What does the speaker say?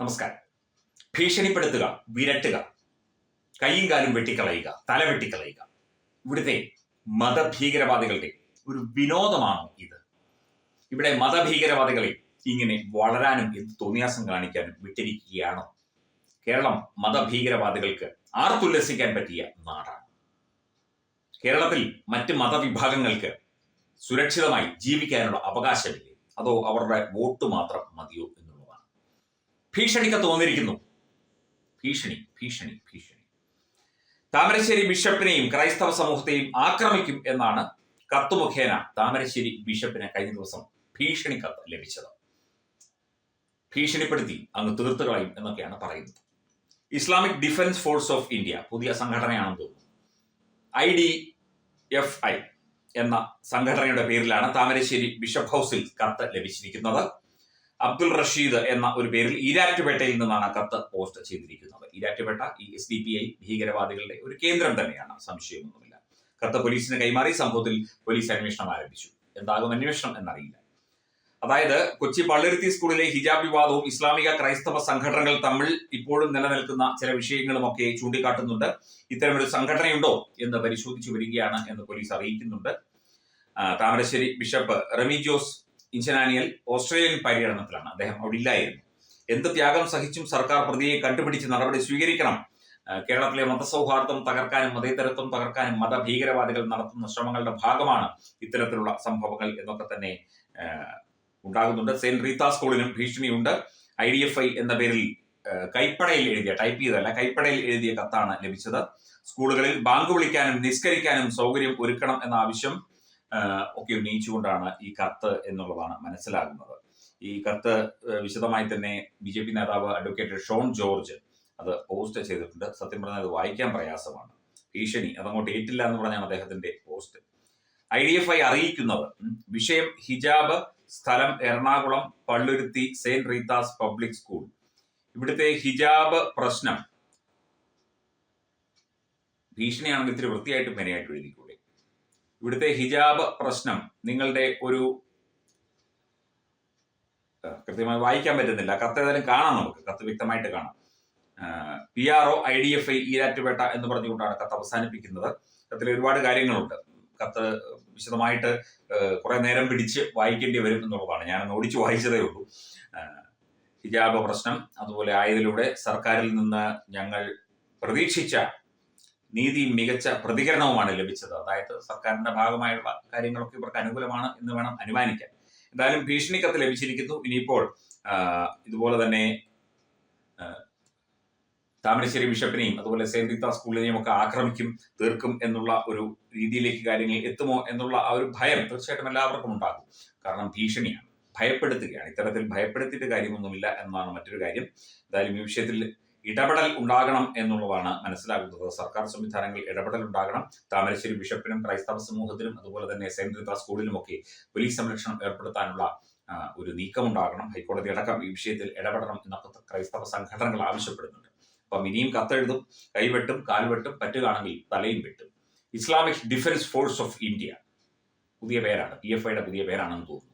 നമസ്കാരം. ഭീഷണിപ്പെടുത്തുക വിരട്ടുക കൈയും കാലും വെട്ടിക്കളയുക തല വെട്ടിക്കളയുക. ഇവിടുത്തെ മതഭീകരവാദികളുടെ ഒരു വിനോദമാണ് ഇത്. ഇവിടെ മതഭീകരവാദികളെ ഇങ്ങനെ വളരാനും എന്ത് തോന്നിയാസം കാണിക്കാനും വിട്ടിരിക്കുകയാണോ. കേരളം മതഭീകരവാദികൾക്ക് ആർത്തുല്ലസിക്കാൻ പറ്റിയ നാടാണ്. കേരളത്തിൽ മറ്റ് മതവിഭാഗങ്ങൾക്ക് സുരക്ഷിതമായി ജീവിക്കാനുള്ള അവകാശമില്ലേ? അതോ അവരുടെ വോട്ട് മാത്രം മതിയോ എന്നുള്ളതാണ് ഭീഷണിക്ക് തോന്നിയിരിക്കുന്നു ഭീഷണി ഭീഷണി ഭീഷണി. താമരശ്ശേരി ബിഷപ്പിനെയും ക്രൈസ്തവ സമൂഹത്തെയും ആക്രമിക്കും എന്നാണ് കത്ത് മുഖേന താമരശ്ശേരി ബിഷപ്പിന് കഴിഞ്ഞ ദിവസം ഭീഷണി കത്ത് ലഭിച്ചത്. ഭീഷണിപ്പെടുത്തി അങ്ങ് തീർത്തു കളയും എന്നൊക്കെയാണ് പറയുന്നത്. Islamic defence force of India പുതിയ സംഘടനയാണെന്ന് തോന്നുന്നു. ഐ ഡി എഫ് ഐ എന്ന സംഘടനയുടെ പേരിലാണ് താമരശ്ശേരി ബിഷപ്പ് ഹൗസിൽ കത്ത് ലഭിച്ചിരിക്കുന്നത്. അബ്ദുൾ റഷീദ് എന്ന ഒരു പേരിൽ ഈരാറ്റുപേട്ടയിൽ നിന്നാണ് കത്ത് പോസ്റ്റ് ചെയ്തിരിക്കുന്നത്. ഈരാറ്റുപേട്ട ഈ എസ് ഡി പി ഐ ഭീകരവാദികളുടെ ഒരു കേന്ദ്രം തന്നെയാണ്. സംശയമൊന്നുമില്ല. കത്ത് പോലീസിന് കൈമാറി സംഭവത്തിൽ പോലീസ് അന്വേഷണം ആരംഭിച്ചു. എന്താകും അന്വേഷണം എന്നറിയില്ല. അതായത് കൊച്ചി പള്ളിരുത്തി സ്കൂളിലെ ഹിജാബ് വിവാദവും ഇസ്ലാമിക ക്രൈസ്തവ സംഘടനകൾ തമ്മിൽ ഇപ്പോഴും നിലനിൽക്കുന്ന ചില വിഷയങ്ങളും ഒക്കെ ചൂണ്ടിക്കാട്ടുന്നുണ്ട്. ഇത്തരമൊരു സംഘടനയുണ്ടോ എന്ന് പരിശോധിച്ചു വരികയാണ് എന്ന് പോലീസ് അറിയിക്കുന്നുണ്ട്. താമരശ്ശേരി ബിഷപ്പ് റെമി ജോസ് ഇഞ്ചനാനിയൽ ഓസ്ട്രേലിയൻ പര്യടനത്തിലാണ്. അദ്ദേഹം അവിടെ ഇല്ലായിരുന്നു. എന്ത് ത്യാഗം സഹിച്ചും സർക്കാർ പ്രതിയെ കണ്ടുപിടിച്ച് നടപടി സ്വീകരിക്കണം. കേരളത്തിലെ മതസൗഹാർദ്ദം തകർക്കാനും മതേതരത്വം തകർക്കാനും മതഭീകരവാദികൾ നടത്തുന്ന ശ്രമങ്ങളുടെ ഭാഗമാണ് ഇത്തരത്തിലുള്ള സംഭവങ്ങൾ എന്നൊക്കെ തന്നെ ഉണ്ടാകുന്നുണ്ട്. സെന്റ് റീത്ത സ്കൂളിനും ഭീഷണിയുണ്ട്. ഐ ഡി എഫ് ഐ എന്ന പേരിൽ കൈപ്പടയിൽ എഴുതിയ ടൈപ്പ് ചെയ്തല്ല കൈപ്പടയിൽ എഴുതിയ കത്താണ് ലഭിച്ചത്. സ്കൂളുകളിൽ ബാങ്ക് വിളിക്കാനും നിസ്കരിക്കാനും സൗകര്യം ഒരുക്കണം എന്ന ആവശ്യം ഒക്കെ ഉന്നയിച്ചുകൊണ്ടാണ് ഈ കത്ത് എന്നുള്ളതാണ് മനസ്സിലാകുന്നത്. ഈ കത്ത് വിശദമായി തന്നെ ബി ജെ പി നേതാവ് അഡ്വക്കേറ്റ് ഷോൺ ജോർജ് അത് പോസ്റ്റ് ചെയ്തിട്ടുണ്ട്. സത്യം പറഞ്ഞാൽ അത് വായിക്കാൻ പ്രയാസമാണ്. ഭീഷണി അതങ്ങോട്ട് ഏറ്റില്ല എന്ന് പറഞ്ഞാണ് അദ്ദേഹത്തിന്റെ post. I D F I അറിയിക്കുന്നത് വിഷയം ഹിജാബ് സ്ഥലം Ernakulam Palluruthy saint Rita's public school. ഇവിടുത്തെ ഹിജാബ് പ്രശ്നം ഭീഷണിയാണെങ്കിൽ ഇത്തിരി വൃത്തിയായിട്ട് മെനയായിട്ട് എഴുതിക്കൂടെ ഇവിടുത്തെ ഹിജാബ് പ്രശ്നം നിങ്ങളുടെ ഒരു കൃത്യമായി വായിക്കാൻ പറ്റുന്നില്ല. കത്ത് ഏതായാലും കാണാം നമുക്ക്. കത്ത് വ്യക്തമായിട്ട് കാണാം. P R O I D F I Erattupetta എന്ന് പറഞ്ഞുകൊണ്ടാണ് കത്ത് അവസാനിപ്പിക്കുന്നത്. കത്തിൽ ഒരുപാട് കാര്യങ്ങളുണ്ട്. കത്ത് വിശദമായിട്ട് കുറെ നേരം പിടിച്ച് വായിക്കേണ്ടി വരും എന്നുള്ളതാണ്. ഞാൻ ഓടിച്ചു വായിച്ചതേ ഉള്ളൂ. ഹിജാബ് പ്രശ്നം അതുപോലെ ആയതിലൂടെ സർക്കാരിൽ നിന്ന് ഞങ്ങൾ പ്രതീക്ഷിച്ച നീതിയും മികച്ച പ്രതികരണവുമാണ് ലഭിച്ചത്. അതായത് സർക്കാരിന്റെ ഭാഗമായുള്ള കാര്യങ്ങളൊക്കെ ഇവർക്ക് അനുകൂലമാണ് എന്ന് വേണം അനുമാനിക്കാൻ. എന്തായാലും ഭീഷണി കത്ത് ലഭിച്ചിരിക്കുന്നു. ഇനിയിപ്പോൾ ഇതുപോലെ തന്നെ താമരശ്ശേരി ബിഷപ്പിനെയും അതുപോലെ സെന്റ് റീത്ത സ്കൂളിനെയും ഒക്കെ ആക്രമിക്കും തീർക്കും എന്നുള്ള ഒരു രീതിയിലേക്ക് കാര്യങ്ങൾ എത്തുമോ എന്നുള്ള ആ ഒരു ഭയം തീർച്ചയായിട്ടും എല്ലാവർക്കും ഉണ്ടാകും. കാരണം ഭീഷണിയാണ്. ഭയപ്പെടുത്തുകയാണ്. ഇത്തരത്തിൽ ഭയപ്പെടുത്തിയിട്ട് കാര്യമൊന്നുമില്ല എന്നാണ് മറ്റൊരു കാര്യം. എന്തായാലും ഈ വിഷയത്തിൽ ഇടപെടൽ ഉണ്ടാകണം എന്നുള്ളതാണ് മനസ്സിലാകുന്നത്. സർക്കാർ സംവിധാനങ്ങളിൽ ഇടപെടൽ ഉണ്ടാകണം. താമരശ്ശേരി ബിഷപ്പിനും ക്രൈസ്തവ സമൂഹത്തിനും അതുപോലെ തന്നെ സെന്റ് റീത്ത സ്കൂളിലുമൊക്കെ പോലീസ് സംരക്ഷണം ഏർപ്പെടുത്താനുള്ള ഒരു നീക്കമുണ്ടാകണം. ഹൈക്കോടതി അടക്കം ഈ വിഷയത്തിൽ ഇടപെടണം എന്നൊക്കെ ക്രൈസ്തവ സംഘടനകൾ ആവശ്യപ്പെടുന്നുണ്ട്. അപ്പം ഇനിയും കത്തെഴുതും കൈവെട്ടും കാൽവെട്ടും പറ്റുകയാണെങ്കിൽ തലയും വെട്ടും. Islamic defence force of India. പുതിയ പേരാണ് പി എഫ് ഐയുടെ പുതിയ പേരാണെന്ന് തോന്നുന്നു.